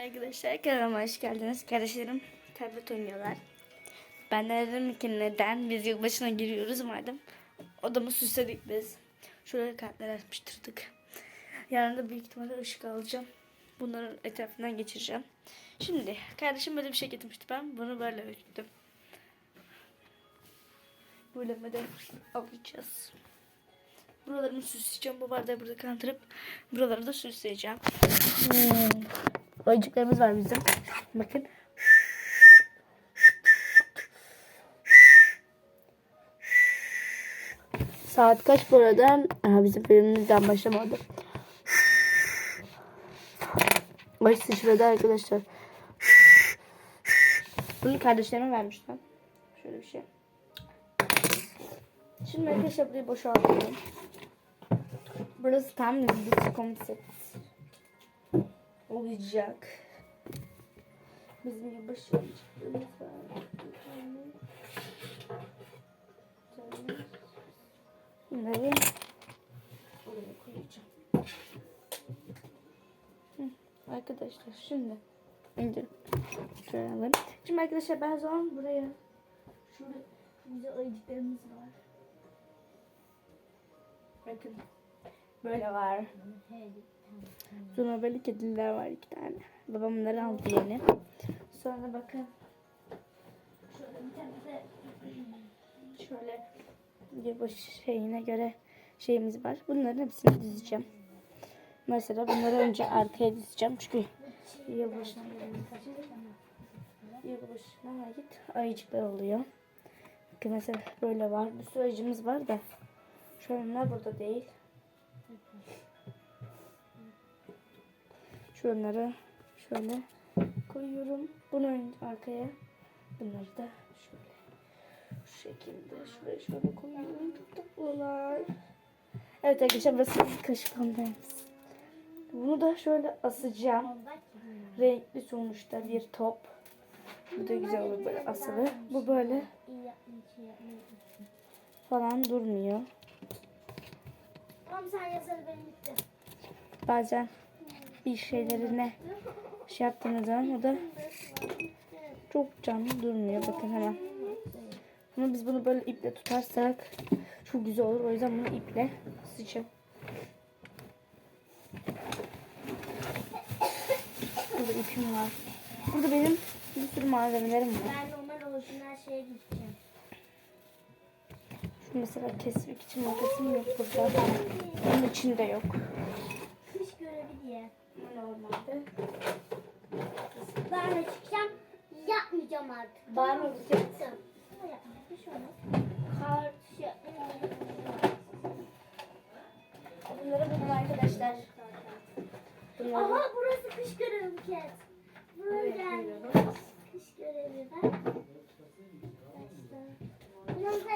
arkadaşlar kanalıma hoş geldiniz. Kardeşlerim tablet oynuyorlar. Ben de dedim ki neden biz yılbaşına giriyoruz madem. Odamı süsledik biz. Şuraya kartlar açmıştırdık. Yarın da büyük ihtimalle ışık alacağım. Bunların etrafından geçireceğim. Şimdi kardeşim böyle bir şey getirmişti. Ben bunu böyle öğüttüm. Böyle de alacağız. Buralarımı süsleyeceğim. Bu bardağı burada kaldırıp buraları da süsleyeceğim. Hmm. Oyuncaklarımız var bizim. Bakın. Saat kaç bu arada? Aha, bizim filmimizden başlamadı. Baş sıçradı arkadaşlar. Bunu kardeşlerime vermiştim. Şöyle bir şey. Şimdi arkadaşlar burayı boşaltıyorum. Burası tam bir konsept olacak. Bizim yılbaşı tane. Bunları oraya koyacağım. Hı, Arkadaşlar şimdi önce şöyle alalım. Şimdi arkadaşlar ben zaman buraya şurada güzel ayıcıklarımız var. Bakın böyle var. Sonra böyle kediler var iki tane. Babam bunları aldı yeni. Sonra bakın. Şöyle bir tane de şöyle yılbaşı şeyine göre şeyimiz var. Bunların hepsini dizeceğim. Mesela bunları önce arkaya dizeceğim. Çünkü yılbaşına yılbaşına ait ayıcıklar oluyor. Bakın mesela böyle var. Bir sürü ayıcımız var da. Şunlar burada değil. Şunları şöyle koyuyorum. Bunu arkaya. Bunları da şöyle. Şu şekilde şuraya şöyle koyuyorum. Çok tatlılar. Evet arkadaşlar burası kaşık pembemiz. Bunu da şöyle asacağım. Renkli sonuçta bir top. Bu da güzel olur böyle asılı. Bu böyle falan durmuyor. Tamam sen yazarı benim bitti. Bazen bir şeylerine şey yaptığınız zaman o da çok canlı durmuyor. Bakın hemen. Ama biz bunu böyle iple tutarsak çok güzel olur. O yüzden bunu iple sıçacağım. Burada ipim var. Burada benim bir sürü malzemelerim var. Ben normal orijinal şeye gideceğim. Şu mesela kesmek için makasım yok burada. Bunun içinde yok. Kış görevi diye. Normalde. Ben de çıkacağım. Yapmayacağım artık. Var mı bir şey olmaz. Kart şey Bunları buldum arkadaşlar. Bunları Aha burası kış görevi gel. biliyorum. Kış görevi ben.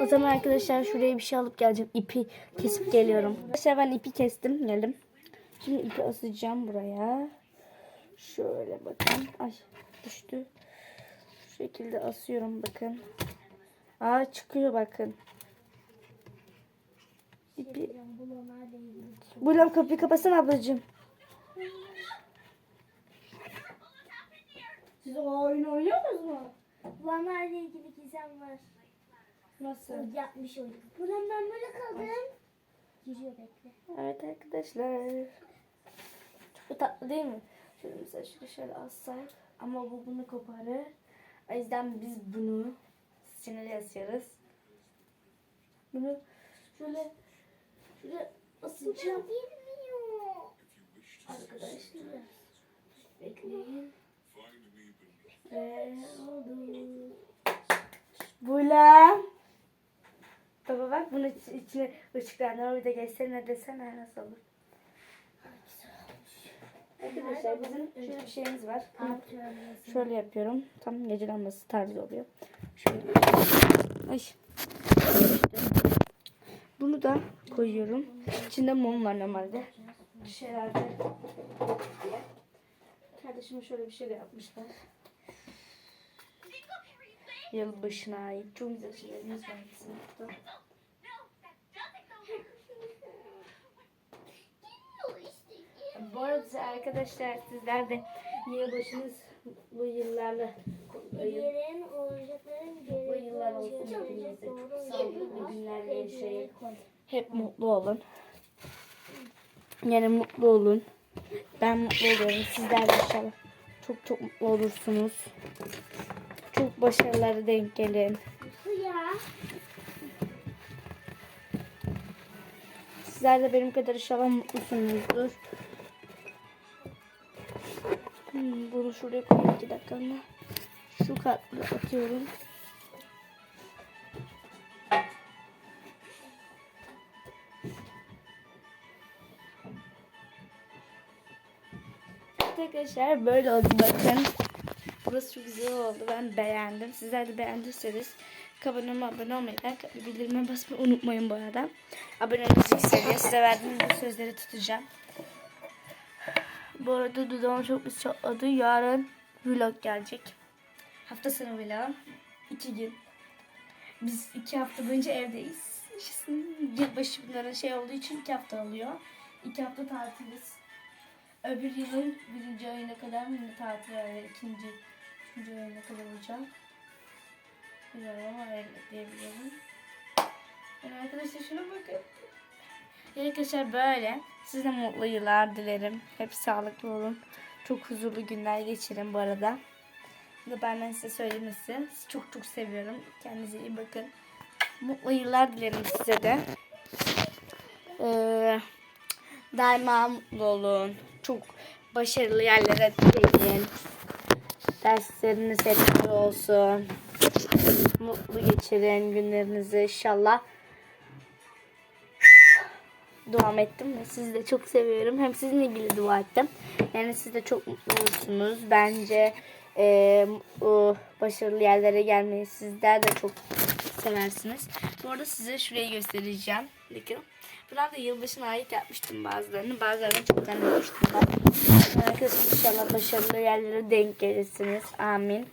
O zaman arkadaşlar şuraya bir şey alıp geleceğim. İpi kesip geliyorum. Arkadaşlar ben ipi kestim. Geldim. Şimdi ipi asacağım buraya. Şöyle bakın. Ay düştü. Şu şekilde asıyorum bakın. Aa çıkıyor bakın. İpi. Bulam kapıyı kapatsana ablacığım. Siz o oyunu oynuyorsunuz mu? Bulanlarla ilgili gizem var. Nasıl? Yapmış olduk. Bulan ben böyle kaldım. Giriyor bekle. Evet arkadaşlar. Çok tatlı değil mi? Şöyle mesela şöyle şöyle assak ama bu bunu koparır. O yüzden biz bunu sinirle asıyoruz. Bunu şöyle şöyle asacağım arkadaşlar. Bekleyin. Ve oldu. Bula. Baba bak bunun iç- içine ışıklardan bir de geçsene desene nasıl olur. Arkadaşlar bizim şöyle bir şeyimiz var. Şöyle yapıyorum. Tam gece lambası tarzı oluyor. Şöyle. Ay. Bunu da koyuyorum. İçinde mum var normalde. Şeylerde diye. Kardeşime şöyle bir şey de yapmışlar. Yılbaşına ait çok güzel şeylerimiz var bizim burada. Bu arada arkadaşlar sizler de Yılbaşınız bu yıllarla kutlayın. Yerin geri Bu yıllar olsun hepinize. doğru Sağlıklı günler yaşayın. Hep mutlu olun. Yani mutlu olun. Ben mutlu oluyorum. Sizler de inşallah çok çok mutlu olursunuz. Çok başarılara denk gelin. Sizler de benim kadar inşallah mutlusunuzdur. Bunu şuraya koyayım iki dakika ama. Şu kartla atıyorum. Arkadaşlar böyle oldu bakın. Burası çok güzel oldu. Ben beğendim. Sizler de beğendiyseniz kanalıma abone olmayı, like bildirime basmayı unutmayın bu arada. Aboneniz yükseliyor. Size verdiğim bu sözleri tutacağım. Bu arada dudağım çok bir çatladı. Yarın vlog gelecek. Hafta sonu vlog. İki gün. Biz iki hafta boyunca evdeyiz. Yılbaşı bunların şey olduğu için iki hafta oluyor. İki hafta tatiliz. Öbür yılın birinci ayına kadar mı ne tatil yani ikinci, üçüncü ayına kadar olacağım. Bilmiyorum ama öyle diyebilirim. Yani arkadaşlar şuna bakın. Arkadaşlar böyle. Size mutlu yıllar dilerim. Hep sağlıklı olun. Çok huzurlu günler geçirin bu arada. Da benden size söylemesi. Sizi çok çok seviyorum. Kendinize iyi bakın. Mutlu yıllar dilerim size de. Ee, daima mutlu olun. Çok başarılı yerlere gelin. Dersleriniz hep olsun. Mutlu geçirin günlerinizi inşallah. Duam ettim ve sizi de çok seviyorum. Hem sizinle ilgili dua ettim. Yani siz de çok mutlu olursunuz. Bence e, mutlu, başarılı yerlere gelmeyi sizler de çok seversiniz. Bu arada size şurayı göstereceğim. Bakın. Buradan da yılbaşına ait yapmıştım bazılarını. Bazılarını çok denemiştim ben. Arkadaşlar inşallah başarılı yerlere denk gelirsiniz. Amin.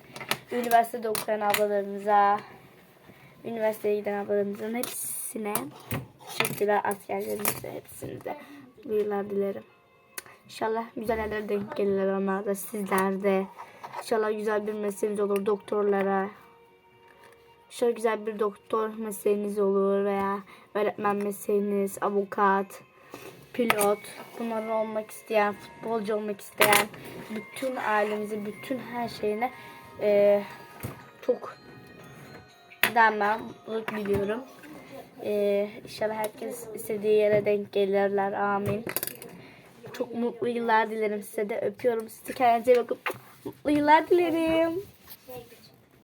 Üniversitede okuyan ablalarımıza, üniversiteye giden ablalarımızın hepsine teşekkürler askerlerimize hepsinize. Bu yıllar dilerim. İnşallah güzel yerlere denk gelirler onlar da sizler de. İnşallah güzel bir mesleğiniz olur doktorlara. İnşallah güzel bir doktor mesleğiniz olur veya öğretmen mesleğiniz, avukat, pilot, bunlar olmak isteyen, futbolcu olmak isteyen, bütün ailemizi, bütün her şeyine eee, çok denmem, mutluluk Eee inşallah herkes istediği yere denk gelirler. Amin. Çok mutlu yıllar dilerim size de. Öpüyorum sizi. Kendinize bakın. Mutlu yıllar dilerim.